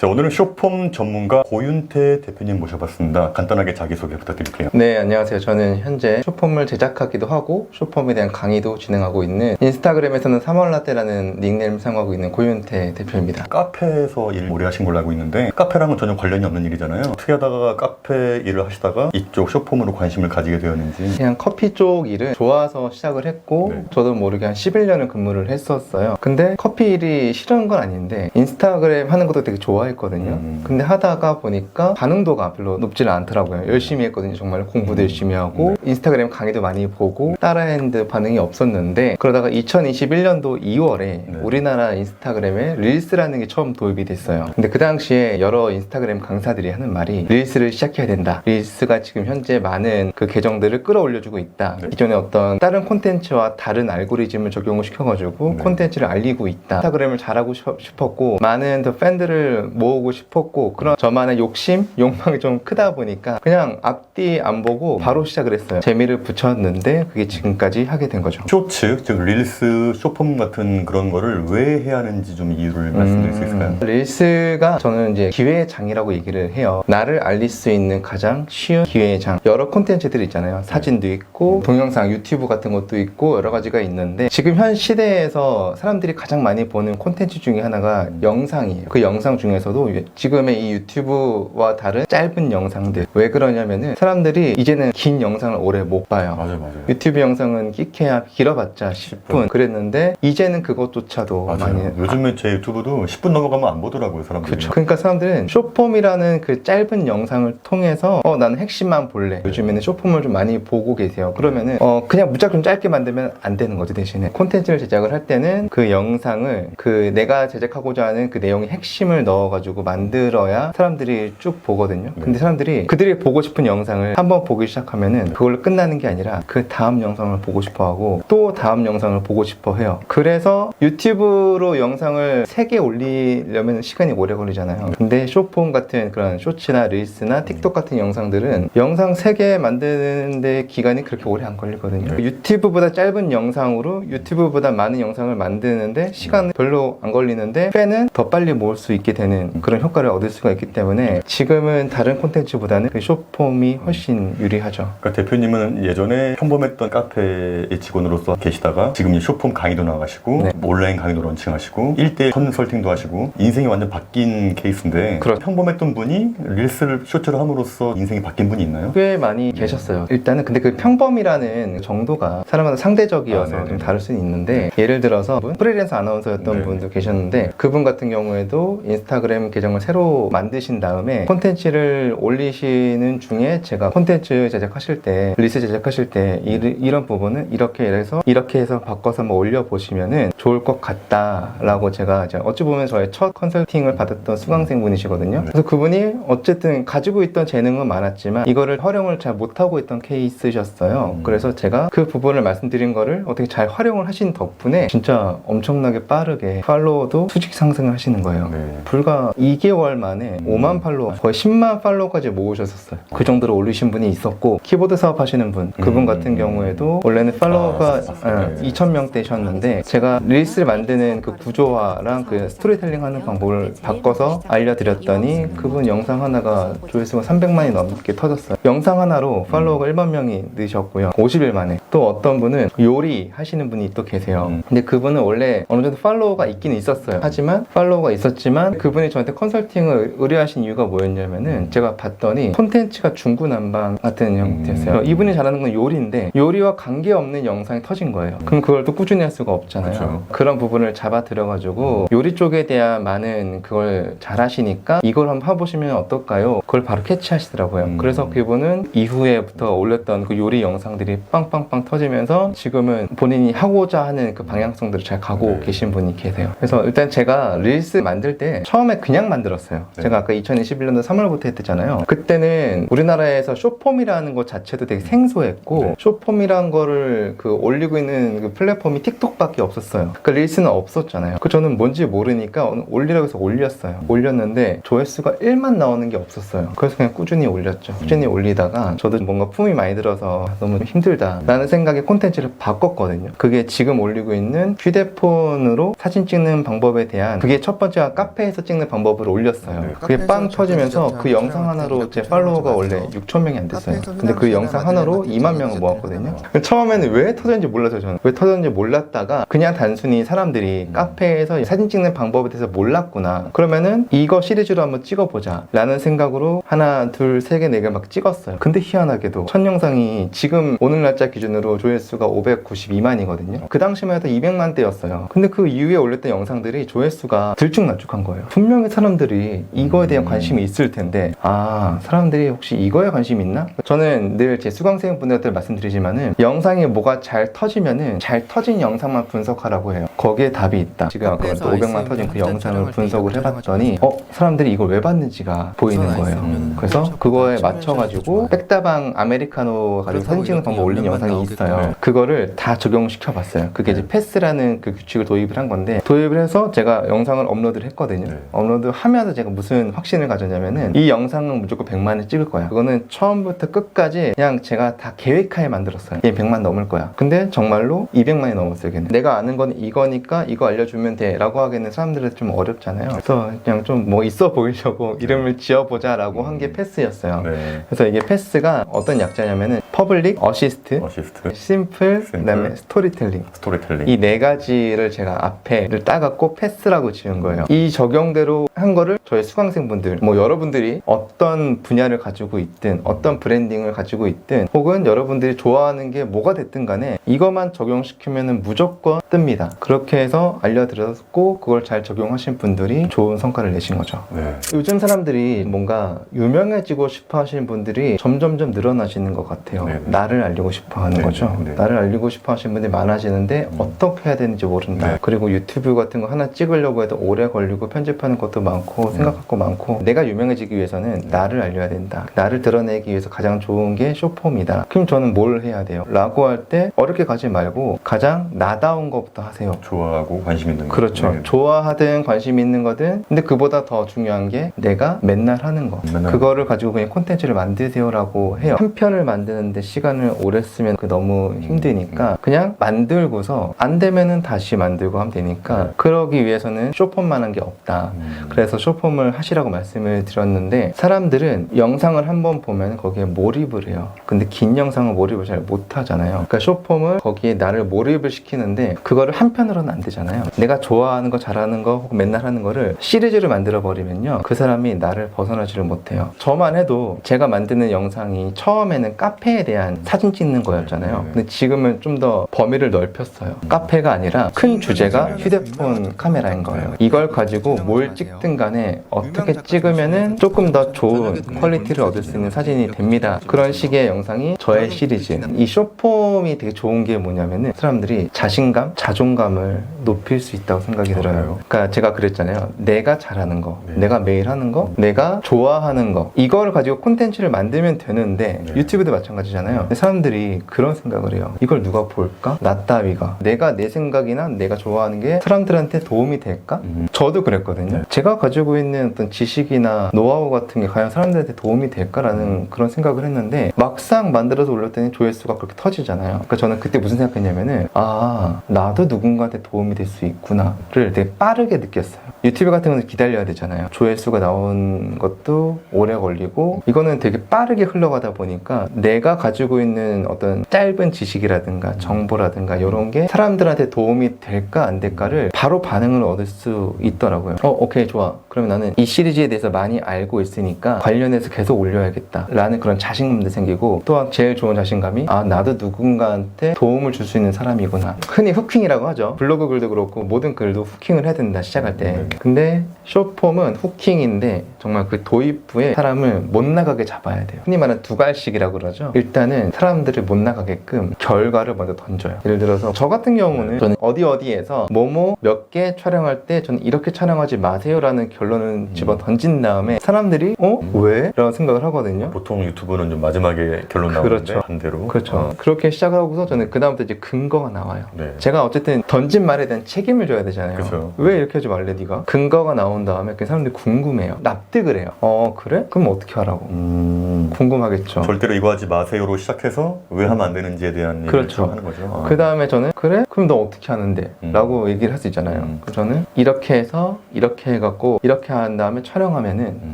자, 오늘은 쇼폼 전문가 고윤태 대표님 모셔봤습니다. 간단하게 자기소개 부탁드릴게요. 네, 안녕하세요. 저는 현재 쇼폼을 제작하기도 하고 쇼폼에 대한 강의도 진행하고 있는 인스타그램에서는 3월라떼라는 닉네임 사용하고 있는 고윤태 대표입니다. 카페에서 일 오래 하신 걸로 알고 있는데 카페랑은 전혀 관련이 없는 일이잖아요. 어떻게 하다가 카페 일을 하시다가 이쪽 쇼폼으로 관심을 가지게 되었는지 그냥 커피 쪽 일을 좋아서 시작을 했고 네. 저도 모르게 한 11년을 근무를 했었어요. 근데 커피 일이 싫은 건 아닌데 인스타그램 하는 것도 되게 좋아 했거든요. 음. 근데 하다가 보니까 반응도가 별로 높지는 않더라고요. 열심히 했거든요. 정말 공부도 음. 열심히 하고 네. 인스타그램 강의도 많이 보고 따라했는데 반응이 없었는데 그러다가 2021년도 2월에 네. 우리나라 인스타그램에 릴스라는 게 처음 도입이 됐어요. 근데 그 당시에 여러 인스타그램 강사들이 하는 말이 릴스를 시작해야 된다. 릴스가 지금 현재 많은 그 계정들을 끌어올려주고 있다. 네. 기존에 어떤 다른 콘텐츠와 다른 알고리즘을 적용을 시켜가지고 네. 콘텐츠를 알리고 있다. 인스타그램을 잘하고 싶- 싶었고 많은 더 팬들을 모으고 싶었고 그런 저만의 욕심, 욕망이 좀 크다 보니까 그냥 앞뒤 안 보고 바로 시작을 했어요. 재미를 붙였는데 그게 지금까지 하게 된 거죠. 쇼츠, 즉 릴스, 쇼폼 같은 그런 거를 왜 해야 하는지 좀 이유를 말씀드릴 수 있을까요? 음, 릴스가 저는 이제 기회의 장이라고 얘기를 해요. 나를 알릴 수 있는 가장 쉬운 기회의 장. 여러 콘텐츠들이 있잖아요. 사진도 있고 동영상, 유튜브 같은 것도 있고 여러 가지가 있는데 지금 현 시대에서 사람들이 가장 많이 보는 콘텐츠 중에 하나가 영상이에요. 그 영상 중에서 도 지금의 이 유튜브와 다른 짧은 영상들. 왜 그러냐면은 사람들이 이제는 긴 영상을 오래 못 봐요. 맞아요, 맞아요. 유튜브 영상은 끼케야 길어봤자 10분 그랬는데 이제는 그것조차도 많이 맞아요. 요즘에 제 유튜브도 10분 넘어가면 안 보더라고요, 사람들이. 그렇죠. 그러니까 사람들은 쇼폼이라는 그 짧은 영상을 통해서 어 나는 핵심만 볼래. 요즘에는 쇼폼을 좀 많이 보고 계세요. 그러면은 어 그냥 무작정 짧게 만들면 안 되는 거죠 대신에 콘텐츠를 제작을 할 때는 그 영상을 그 내가 제작하고자 하는 그 내용의 핵심을 넣어가지고 만들어야 사람들이 쭉 보거든요. 근데 사람들이 그들이 보고 싶은 영상을 한번 보기 시작하면은 그걸로 끝나는 게 아니라 그 다음 영상을 보고 싶어 하고 또 다음 영상을 보고 싶어 해요. 그래서 유튜브로 영상을 3개 올리려면 시간이 오래 걸리잖아요. 근데 쇼폼 같은 그런 쇼츠나 릴스나 틱톡 같은 영상들은 영상 3개 만드는데 기간이 그렇게 오래 안 걸리거든요. 네. 유튜브보다 짧은 영상으로 유튜브보다 많은 영상을 만드는데 시간은 별로 안 걸리는데 팬은 더 빨리 모을 수 있게 되는 그런 효과를 얻을 수가 있기 때문에 지금은 다른 콘텐츠보다는 그 쇼폼이 훨씬 유리하죠. 그러니까 대표님은 예전에 평범했던 카페의 직원으로서 계시다가 지금 쇼폼 강의도 나가시고 네. 온라인 강의도 런칭하시고 1대 컨설팅도 하시고 인생이 완전 바뀐 케이스인데 그렇죠. 평범했던 분이 릴스를 쇼츠를 함으로써 인생이 바뀐 분이 있나요? 꽤 많이 계셨어요. 일단은 근데 그 평범이라는 정도가 사람마다 상대적이어서 아, 네네. 좀 다를 수는 있는데 예를 들어서 분, 프리랜서 아나운서였던 네. 분도 계셨는데 그분 같은 경우에도 인스타그램 계정을 새로 만드신 다음에 콘텐츠를 올리시는 중에 제가 콘텐츠 제작하실 때 리스 제작하실 때 이, 이런 부분은 이렇게 해서 이렇게 해서 바꿔서 한번 올려 보시면은 좋을 것 같다라고 제가 이제 어찌 보면 저의 첫 컨설팅을 받았던 수강생분이시거든요. 네. 그래서 그분이 어쨌든 가지고 있던 재능은 많았지만 이거를 활용을 잘 못하고 있던 케이스셨어요. 음. 그래서 제가 그 부분을 말씀드린 거를 어떻게 잘 활용을 하신 덕분에 진짜 엄청나게 빠르게 팔로워도 수직 상승을 하시는 거예요. 네. 불과 2개월 만에 음. 5만 팔로워, 거의 10만 팔로워까지 모으셨었어요. 그 정도로 올리신 분이 있었고, 키보드 사업 하시는 분, 그분 음. 같은 경우에도 원래는 팔로워가 아, 봤어요. 네. 2,000명대셨는데, 제가 릴스를 만드는 그 구조화랑 그 스토리텔링 하는 방법을 바꿔서 알려드렸더니, 그분 영상 하나가 조회수가 300만이 넘게 터졌어요. 영상 하나로 팔로워가 1만 명이 느셨고요. 50일 만에. 또 어떤 분은 요리 하시는 분이 또 계세요. 음. 근데 그분은 원래 어느 정도 팔로워가 있긴 있었어요. 하지만 팔로워가 있었지만 그분이 저한테 컨설팅을 의뢰하신 이유가 뭐였냐면은 제가 봤더니 콘텐츠가 중구난방 같은 형태였어요. 음. 이분이 잘하는 건 요리인데 요리와 관계없는 영상이 터진 거예요. 그럼 그걸 또 꾸준히 할 수가 없잖아요. 그쵸. 그런 부분을 잡아들여가지고 요리 쪽에 대한 많은 그걸 잘 하시니까 이걸 한번 해보시면 어떨까요? 그걸 바로 캐치하시더라고요. 음. 그래서 그분은 이후에부터 올렸던 그 요리 영상들이 빵빵빵 터지면서 지금은 본인이 하고자 하는 그 방향성들을 잘 가고 네. 계신 분이 계세요. 그래서 일단 제가 릴스 만들 때 처음에 그냥 만들었어요. 네. 제가 아까 2021년도 3월부터 했잖아요. 그때는 우리나라에서 쇼폼이라는 것 자체도 되게 생소했고 네. 쇼폼이란 거를 그 올리고 있는 그 플랫폼이 틱톡밖에 없었어요. 그 릴스는 없었잖아요. 그 저는 뭔지 모르니까 오늘 올리라고 해서 올렸어요. 올렸는데 조회수가 1만 나오는 게 없었어요. 그래서 그냥 꾸준히 올렸죠. 꾸준히 올리다가 저도 뭔가 품이 많이 들어서 너무 힘들다 라는 생각에 콘텐츠를 바꿨거든요. 그게 지금 올리고 있는 휴대폰으로 사진 찍는 방법에 대한 그게 첫 번째가 카페에서 찍는 방법을 올렸어요. 네. 그게 빵 터지면서 그 영상 하나로 제 팔로워가 원래 6천 명이 안 됐어요. 근데 그 영상 하나로 2만 명을 모았거든요. 처음에는 왜 터졌는지 몰라서 저는 왜 터졌는지 몰랐다가 그냥 단순히 사람들이 음. 카페에서 사진 찍는 방법에 대해서 몰랐구나. 그러면은 이거 시리즈로 한번 찍어보자. 라는 생각으로 하나, 둘, 세 개, 네 개 막 찍었어요. 근데 희한하게도 첫 영상이 지금 오늘 날짜 기준으로 조회수가 592만이거든요. 그 당시만 해도 200만 대였어요. 근데 그 이후에 올렸던 영상들이 조회수가 들쭉날쭉한 거예요. 분명 히 사람들이 이거에 대한 음. 관심이 있을 텐데 아 사람들이 혹시 이거에 관심 있나? 저는 늘 제 수강생 분들한테 말씀드리지만은 영상이 뭐가 잘 터지면은 잘 터진 영상만 분석하라고 해요. 거기에 답이 있다. 지금 아까 카페에서 500만 아이스크림 터진 그 영상을 분석을 해봤더니 어 사람들이 이걸 왜 봤는지가 보이는 거예요. 그래서 샵 그거에 샵 맞춰가지고 좋아요. 백다방 아메리카노 가지고 사진 찍는 방법 올린 영상이 있어요. 그거를 다 적용시켜 봤어요. 그게 이제 패스라는 그 규칙을 도입을 한 건데 도입을 해서 제가 영상을 업로드를 했거든요. 네. 업로드 하면서 제가 무슨 확신을 가졌냐면은 이 영상은 무조건 100만을 찍을 거야. 그거는 처음부터 끝까지 그냥 제가 다 계획하에 만들었어요. 얘 100만 넘을 거야. 근데 정말로 200만이 넘었어요. 걔는. 내가 아는 건 이거니까 이거 알려주면 돼 라고 하기에는 사람들은 좀 어렵잖아요. 그래서 그냥 좀 뭐 있어 보이려고 이름을 지어보자 라고 한 게 패스였어요. 네. 그래서 이게 패스가 어떤 약자냐면은 퍼블릭, 어시스트, 어시스트, 심플, 심플. 그다음에 스토리텔링. 스토리텔링. 이 네 가지를 제가 앞에를 따갖고 패스라고 지은 거예요. 이 적용대로 한 거를 저희 수강생분들, 뭐 여러분들이 어떤 분야를 가지고 있든, 어떤 브랜딩을 가지고 있든, 혹은 여러분들이 좋아하는 게 뭐가 됐든 간에 이것만 적용시키면 무조건 뜹니다. 그렇게 해서 알려드렸고, 그걸 잘 적용하신 분들이 좋은 성과를 내신 거죠. 네. 요즘 사람들이 뭔가 유명해지고 싶어 하시는 분들이 점점점 늘어나시는 것 같아요. 네네. 나를 알리고 싶어 하는 네네, 거죠. 네. 나를 알리고 싶어 하시는 분들이 많아지는데 음. 어떻게 해야 되는지 모른다. 네. 그리고 유튜브 같은 거 하나 찍으려고 해도 오래 걸리고 편집하는 것도 많고 음. 생각할 거 많고 내가 유명해지기 위해서는 나를 알려야 된다. 나를 드러내기 위해서 가장 좋은 게 쇼폼이다. 그럼 저는 뭘 해야 돼요? 라고 할 때 어렵게 가지 말고 가장 나다운 것부터 하세요. 좋아하고 관심 있는 거. 그렇죠. 네. 좋아하든 관심 있는 거든. 근데 그보다 더 중요한 게 내가 맨날 하는 거. 맨날. 그거를 가지고 그냥 콘텐츠를 만드세요라고 해요. 한 편을 만드는 데 시간을 오래 쓰면 그 너무 음. 힘드니까 그냥 만들고서 안 되면은 다시 만들고 하면 되니까 그러기 위해서는 쇼폼만한 게 없다. 음. 그래서 쇼폼을 하시라고 말씀을 드렸는데 사람들은 영상을 한번 보면 거기에 몰입을 해요. 근데 긴 영상은 몰입을 잘 못 하잖아요. 그러니까 쇼폼을 거기에 나를 몰입을 시키는데 그거를 한 편으로는 안 되잖아요. 내가 좋아하는 거 잘하는 거 혹은 맨날 하는 거를 시리즈를 만들어 버리면요. 그 사람이 나를 벗어나지를 못해요. 저만 해도 제가 만드는 영상이 처음에는 카페에 대한 사진 찍는 거였잖아요. 근데 지금은 좀 더 범위를 넓혔어요. 카페가 아니라 큰 주제가 휴대폰 카메라인 거예요. 이걸 가지고 뭘 찍든 간에 어떻게 찍으면은 조금 더 좋은 퀄리티를 얻을 수 있는 사진이 됩니다. 그런 식의 영상이 저의 시리즈. 이 쇼폼이 되게 좋은 게 뭐냐면은 사람들이 자신감, 자존감을 높일 수 있다고 생각이 들어요. 그러니까 제가 그랬잖아요. 내가 잘하는 거, 네. 내가 매일 하는 거, 내가 좋아하는 거. 이걸 가지고 콘텐츠를 만들면 되는데 네. 유튜브도 마찬가지 잖아요. 근데 사람들이 그런 생각을 해요. 이걸 누가 볼까? 나 따위가. 내가 내 생각이나 내가 좋아하는 게 사람들한테 도움이 될까? 음. 저도 그랬거든요. 네. 제가 가지고 있는 어떤 지식이나 노하우 같은 게 과연 사람들한테 도움이 될까라는 음. 그런 생각을 했는데 막상 만들어서 올렸더니 조회수가 그렇게 터지잖아요. 그러니까 저는 그때 무슨 생각했냐면은 아 나도 누군가한테 도움이 될 수 있구나를 되게 빠르게 느꼈어요. 유튜브 같은 거는 기다려야 되잖아요. 조회수가 나온 것도 오래 걸리고 이거는 되게 빠르게 흘러가다 보니까 내가 가지고 있는 어떤 짧은 지식이라든가 정보라든가 이런 게 사람들한테 도움이 될까 안 될까를 바로 반응을 얻을 수 있더라고요. 어, 오케이, 좋아. 그러면 나는 이 시리즈에 대해서 많이 알고 있으니까 관련해서 계속 올려야겠다. 라는 그런 자신감도 생기고 또한 제일 좋은 자신감이 아, 나도 누군가한테 도움을 줄 수 있는 사람이구나. 흔히 후킹이라고 하죠. 블로그 글도 그렇고 모든 글도 후킹을 해야 된다, 시작할 때. 네. 근데 쇼폼은 후킹인데 정말 그 도입 부에 사람을 못 나가게 잡아야 돼요. 흔히 말하는 두갈식이라고 그러죠. 일단은 사람들을 못 나가게끔 결과를 먼저 던져요. 예를 들어서 저 같은 경우는 저는 어디 어디에서 뭐뭐 몇 개 촬영할 때 저는 이렇게 촬영하지 마세요라는 결론을 집어 던진 다음에 사람들이 어? 왜? 라는 생각을 하거든요. 보통 유튜브는 좀 마지막에 결론 나오는데 그렇죠. 반대로. 그렇죠. 어. 그렇게 시작하고서 저는 그다음부터 이제 근거가 나와요. 네. 제가 어쨌든 던진 말에 대한 책임을 져야 되잖아요. 그쵸. 왜 이렇게 하지 말래 네가? 근거가 나온 다음에 그 사람들이 궁금해요. 납득을 해요. 어 그래? 그럼 어떻게 하라고? 음. 궁금하겠죠. 절대로 이거 하지 그렇 죠. 하세요로 시작해서 왜 하면 안 되는지에 대한 얘기를 그렇죠. 하는 거죠. 아. 그 다음에 저는 그래? 그럼 너 어떻게 하는데? 음. 라고 얘기를 할 수 있잖아요. 음. 그래서 저는 이렇게 해서 이렇게 해갖고 이렇게 한 다음에 촬영하면은 음.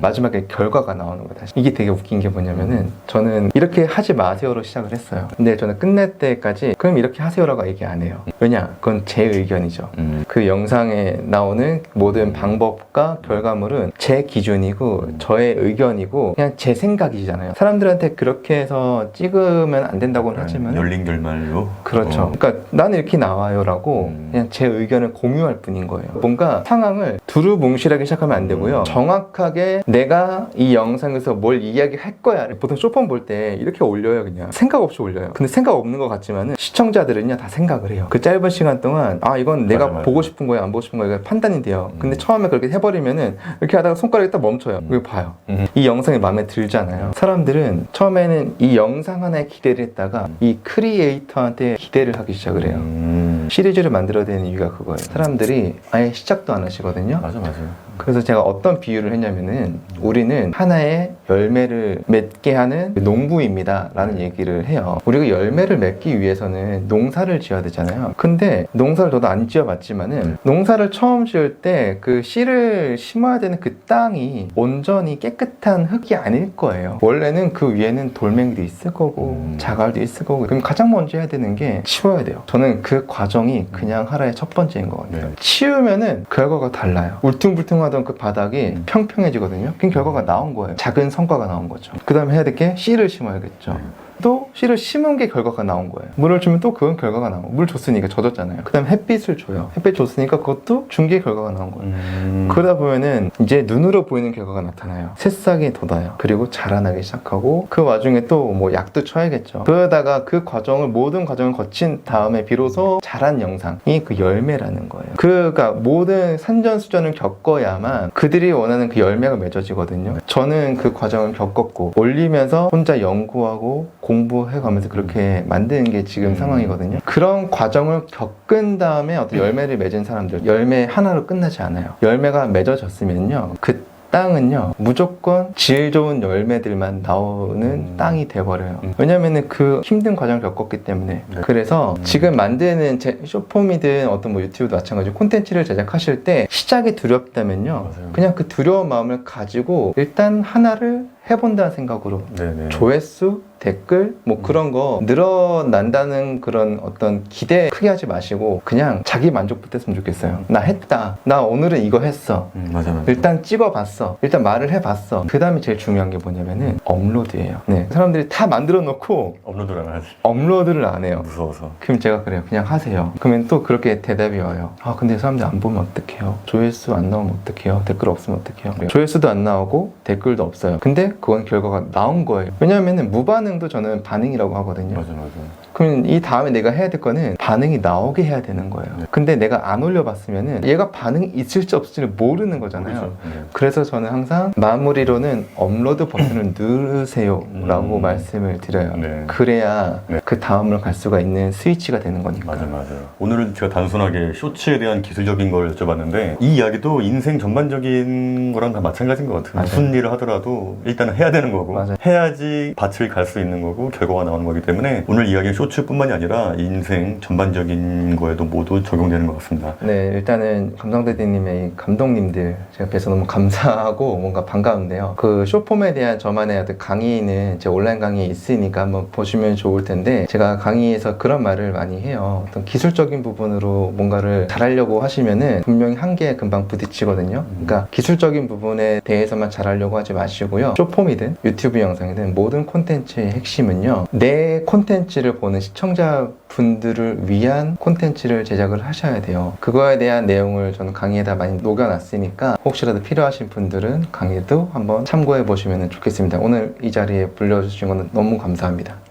마지막에 결과가 나오는 거다. 이게 되게 웃긴 게 뭐냐면은 저는 이렇게 하지 마세요로 시작을 했어요. 근데 저는 끝낼 때까지 그럼 이렇게 하세요라고 얘기 안 해요. 왜냐? 그건 제 의견이죠. 음. 그 영상에 나오는 모든 방법과 결과물은 제 기준이고 음. 저의 의견이고 그냥 제 생각이잖아요. 사람들한테 그렇게 해서 찍으면 안 된다고는 하지만 열린 결말로. 그렇죠. 어. 그러니까 나는 이렇게 나와요라고 음. 그냥 제 의견을 공유할 뿐인 거예요. 뭔가 상황을 두루뭉실하게 시작하면 안 되고요. 음. 정확하게 내가 이 영상에서 뭘 이야기할 거야. 보통 쇼폰 볼 때 이렇게 올려요, 그냥 생각 없이 올려요. 근데 생각 없는 것 같지만은 시청자들은요 다 생각을 해요. 그 짧은 시간 동안 아 이건 내가 맞아, 맞아. 보고 싶은 거야, 안 보고 싶은 거야 이게 판단이 돼요. 음. 근데 처음에 그렇게 해버리면은 이렇게 하다가 손가락이 딱 멈춰요. 음. 이거 봐요. 음. 이 영상이 마음에 들잖아요. 사람들은 처음에는 이 영상 하나에 기대를 했다가 이 크리에이터한테 기대를 하기 시작을 해요. 음. 시리즈를 만들어야 되는 이유가 그거예요. 사람들이 아예 시작도 안 하시거든요. 맞아 맞아. 그래서 제가 어떤 비유를 했냐면은 우리는 하나의 열매를 맺게 하는 농부입니다. 라는 얘기를 해요. 우리가 열매를 맺기 위해서는 농사를 지어야 되잖아요. 근데 농사를 저도 안 지어봤지만은 농사를 처음 지을 때 그 씨를 심어야 되는 그 땅이 온전히 깨끗한 흙이 아닐 거예요. 원래는 그 위에는 돌멩이도 있을 거고 음. 자갈도 있을 거고 그럼 가장 먼저 해야 되는 게 치워야 돼요. 저는 그 과정이 그냥 하나의 첫 번째인 것 같아요. 네. 치우면은 결과가 달라요. 울퉁불퉁 하던 그 바닥이 음. 평평해지거든요. 그 결과가 나온 거예요. 작은 성과가 나온 거죠. 그 다음에 해야 될 게 씨를 심어야겠죠. 네. 또 씨를 심은 게 결과가 나온 거예요. 물을 주면 또 그건 결과가 나오고 물 줬으니까 젖었잖아요. 그 다음에 햇빛을 줘요. 햇빛 줬으니까 그것도 준게 결과가 나온 거예요. 음. 그러다 보면은 이제 눈으로 보이는 결과가 나타나요. 새싹이 돋아요. 그리고 자라나기 시작하고 그 와중에 또 뭐 약도 쳐야겠죠. 그러다가 그 과정을 모든 과정을 거친 다음에 비로소 자란 영상이 그 열매라는 거예요. 그가 모든 산전수전을 겪어야만 그들이 원하는 그 열매가 맺어지거든요. 저는 그 과정을 겪었고 올리면서 혼자 연구하고 공부해가면서 그렇게 만드는 게 지금 음. 상황이거든요. 그런 과정을 겪은 다음에 어떤 열매를 맺은 사람들 열매 하나로 끝나지 않아요. 열매가 맺어졌으면요. 그 땅은요 무조건 질 좋은 열매들만 나오는 음. 땅이 돼버려요 음. 왜냐면은 그 힘든 과정을 겪었기 때문에 네. 그래서 음. 지금 만드는 제 쇼폼이든 어떤 뭐 유튜브도 마찬가지로 콘텐츠를 제작하실 때 시작이 두렵다면요 맞아요. 그냥 그 두려운 마음을 가지고 일단 하나를 해본다는 생각으로 네네. 조회수, 댓글 뭐 음. 그런 거 늘어난다는 그런 어떤 기대 크게 하지 마시고 그냥 자기 만족부터 했으면 좋겠어요. 나 했다. 나 오늘은 이거 했어. 음, 맞아 맞아. 일단 찍어봤어. 일단 말을 해봤어. 그 다음에 제일 중요한 게 뭐냐면은 업로드예요. 네. 사람들이 다 만들어 놓고 업로드를 안 하지. 업로드를 안 해요. 무서워서. 그럼 제가 그래요. 그냥 하세요. 그러면 또 그렇게 대답이 와요. 아, 근데 사람들 안 보면 어떡해요? 조회수 안 나오면 어떡해요? 댓글 없으면 어떡해요? 조회수도 안 나오고 댓글도 없어요. 근데 그건 결과가 나온 거예요. 왜냐하면 무반응도 저는 반응이라고 하거든요. 맞아 맞아. 그럼 이 다음에 내가 해야 될 거는 반응이 나오게 해야 되는 거예요. 네. 근데 내가 안 올려봤으면은 얘가 반응이 있을지 없을지를 모르는 거잖아요. 모르죠. 네. 그래서 저는 항상 마무리로는 업로드 버튼을 누르세요라고 음. 말씀을 드려요. 네. 그래야 네. 그 다음으로 갈 수가 있는 스위치가 되는 거니까. 맞아 맞아. 오늘은 제가 단순하게 쇼츠에 대한 기술적인 걸 여쭤봤는데 이 이야기도 인생 전반적인 거랑 다 마찬가지인 것 같아요. 맞아요. 무슨 일을 하더라도 일단은 해야 되는 거고 맞아요. 해야지 밭을 갈 수 있는 거고 결과가 나오는 거기 때문에 오늘 이야기는 쇼 츠뿐만이 아니라 인생 전반적인 거에도 모두 적용되는 것 같습니다. 네, 일단은 감성대디님의 이 감독님들 제가 뵈서 너무 감사하고 뭔가 반가운데요. 그 쇼폼에 대한 저만의 어떤 강의는 제 온라인 강의에 있으니까 한번 보시면 좋을 텐데 제가 강의에서 그런 말을 많이 해요. 어떤 기술적인 부분으로 뭔가를 잘하려고 하시면은 분명히 한계에 금방 부딪히거든요. 그러니까 기술적인 부분에 대해서만 잘하려고 하지 마시고요. 쇼폼이든 유튜브 영상이든 모든 콘텐츠의 핵심은요. 내 콘텐츠를 보는 시청자분들을 위한 콘텐츠를 제작을 하셔야 돼요. 그거에 대한 내용을 저는 강의에다 많이 녹여놨으니까 혹시라도 필요하신 분들은 강의도 한번 참고해 보시면 좋겠습니다. 오늘 이 자리에 불러주신 거는 너무 감사합니다.